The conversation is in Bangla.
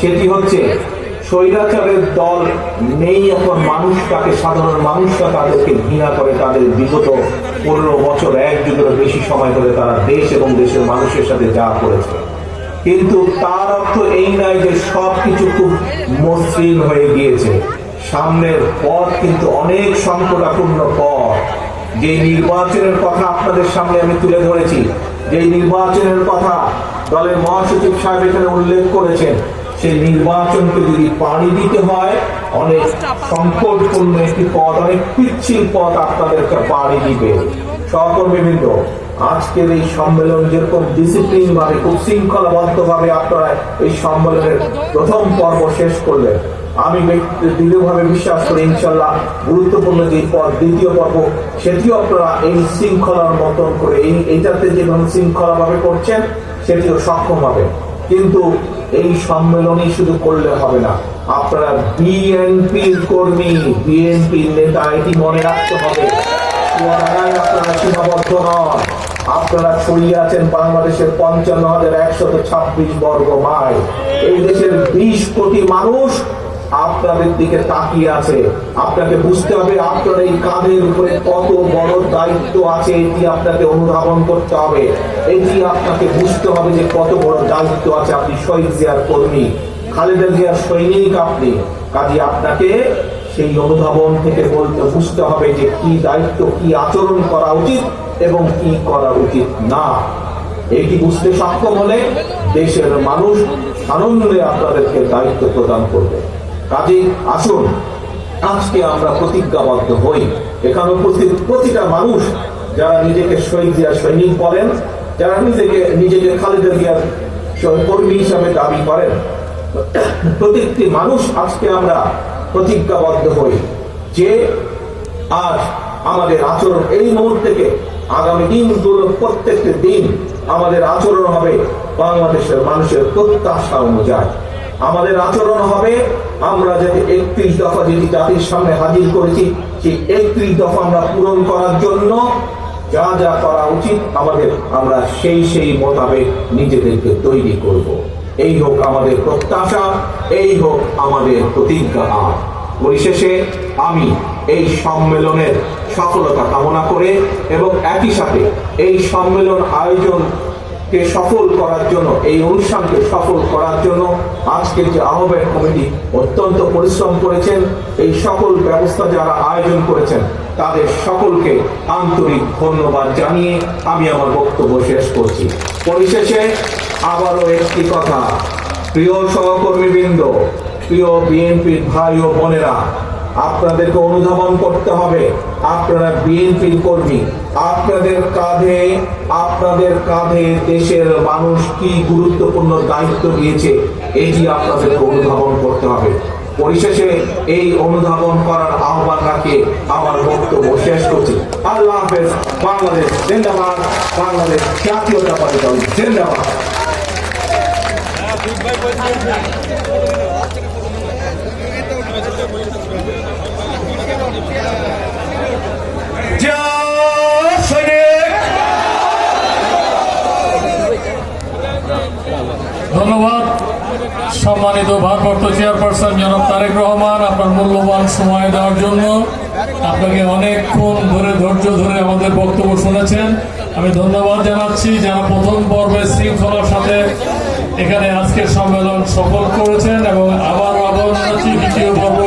সেটি হচ্ছে? স্বৈরাচারের দল নেই এখন মানুষটাকে, সাধারণ তাদেরকে ঘৃণা করে, তাদের বিগত পনেরো বছর এক যুগেরও বেশি সময় ধরে তারা দেশ এবং দেশের মানুষের সাথে যা করেছে। কিন্তু তার অর্থ এই নয় যে সব কিছু খুব মসৃণ হয়ে গিয়েছে। সামনের পথ কিন্তু অনেক সংকটাপূর্ণ পথ। যে নির্বাচনের কথা আপনাদের সামনে আমি তুলে ধরেছি যে নির্বাচনের কথা দলের মহাসচিব সাহেব এখানে উল্লেখ করেছেন, সেই নির্বাচনকে যদি পাড়ি দিতে হয়, অনেক সংকটপূর্ণ একটি পথ, অনেক পিচ্ছিল পথ আপনাদেরকে পাড়ি দিবে। সহকর্মীবৃন্দ, আজকের এই সম্মেলন যেরকম ডিসিপ্লিন ভাবে খুব শৃঙ্খলাবদ্ধ ভাবে আপনারা এই সম্মেলনের প্রথম পর্ব শেষ করলেন। আমি দৃঢ়ভাবে বিশ্বাস করি ইনশাল্লাহ গুরুত্বপূর্ণ যে পর্ব দ্বিতীয় পর্ব, সেটিও আপনারা এই শৃঙ্খলার মতন করে, এই, এইটাতে যেভাবে শৃঙ্খলা ভাবে করছেন, সেটিও সক্ষম হবে। কিন্তু এই সম্মেলনই শুধু করলে হবে না। আপনারা বিএনপির কর্মী বিএনপির নেতা, এটি মনে রাখতে হবে। আপনারা সীমাবদ্ধ নন। আপনারা ছড়িয়ে আছেন বাংলাদেশের পঞ্চান্ন হাজার একশত ছাব্বিশ বর্গ মাইল। এই দেশের বিশ কোটি মানুষ আপনাদের দিকে তাকিয়ে আছে। আপনাকে বুঝতে হবে আপনার এই কাঁধের উপরে কত বড় দায়িত্ব আছে, এটি আপনাকে অনুধাবন করতে হবে। এটি আপনাকে বুঝতে হবে যে কত বড় দায়িত্ব আছে আপনি শহীদ জিয়ার কর্মী, খালেদা জিয়ার সৈনিক আপনি। কাজে আপনাকে সেই অনুধাবন থেকে বলতে বুঝতে হবে যে কি দায়িত্ব, কি আচরণ করা উচিত এবং কি করা উচিত না। এটি বুঝতে সক্ষম হলে দেশের মানুষ আনন্দে আপনাদেরকে দায়িত্ব প্রদান করবে। কাজে আসুন। আজকে আমরা প্রতিজ্ঞাবদ্ধ হই। এখানে উপস্থিত প্রতিটা মানুষ যারা নিজেকে শহীদ জিয়া সৈনিক বলেন, যারা নিজেকে নিজেকে খালেদা জিয়ার কর্মী হিসাবে দাবি করেন। প্রত্যেকটি মানুষ আজকে আমরা প্রতিজ্ঞাবদ্ধ হই যে আজ আমাদের আচরণ এই মুহূর্ত আগামী দিনগুলো প্রত্যেকটি দিন আমাদের আচরণ হবে বাংলাদেশের মানুষের প্রত্যাশা অনুযায়ী। আমাদের আচরণ হবে, আমরা যাতে একত্রিশ দফা যেটি জাতির সামনে হাজির করেছি, সেই একত্রিশ দফা আমরা পূরণ করার জন্য যা যা করা উচিত, আমাদের, আমরা সেই সেই মোতাবেক নিজেদেরকে তৈরি করব। এই হোক আমাদের প্রত্যাশা, এই হোক আমাদের প্রতিজ্ঞা আর পরিশেষে আমি এই সম্মেলনের সফলতা কামনা করে এবং একই সাথে এই সম্মেলন আয়োজন কে সফল করার জন্য, এই অনুষ্ঠানকে সফল করার জন্য আজকের যে আহ্বায়ক কমিটি অত্যন্ত পরিশ্রম করেছেন, এই সকল ব্যবস্থা যারা আয়োজন করেছেন, তাদের সকলকে আন্তরিক ধন্যবাদ জানিয়ে আমি আমার বক্তব্য শেষ করছি। পরিশেষে আবারও একটি কথা, প্রিয় সহকর্মীবৃন্দ প্রিয় বিএনপির ভাই ও বোনেরা, আপনাদেরকে অনুধাবন করতে হবে। আপনারা বিএনপির কর্মী। আপনাদের কাঁধে আপনাদের কাঁধে দেশের মানুষ কি গুরুত্বপূর্ণ দায়িত্ব দিয়েছে এটি আপনাদেরকে অনুধাবন করতে হবে। পরিশেষে এই অনুধাবন করার আহ্বান রাখে আমার বক্তব্য শেষ করছি। আল্লাহ হাফেজ, বাংলাদেশ জিন্দাবাদ, বাংলাদেশ জাতীয়তাবাদী দল জিন্দাবাদ। ধন্যবাদ। সম্মানিত ভারপ্রাপ্ত চেয়ারপারসন জনাব তারেক রহমান, আপনার মূল্যবান সময় দেওয়ার জন্য। আপনাকে অনেকক্ষণ ধরে ধৈর্য ধরে আমাদের বক্তব্য শুনেছেন। আমি ধন্যবাদ জানাচ্ছি। যারা প্রথম পর্বে শৃঙ্খলার সাথে এখানে আজকের সম্মেলন সফল করেছেন এবং আবার আবার দ্বিতীয় পর্ব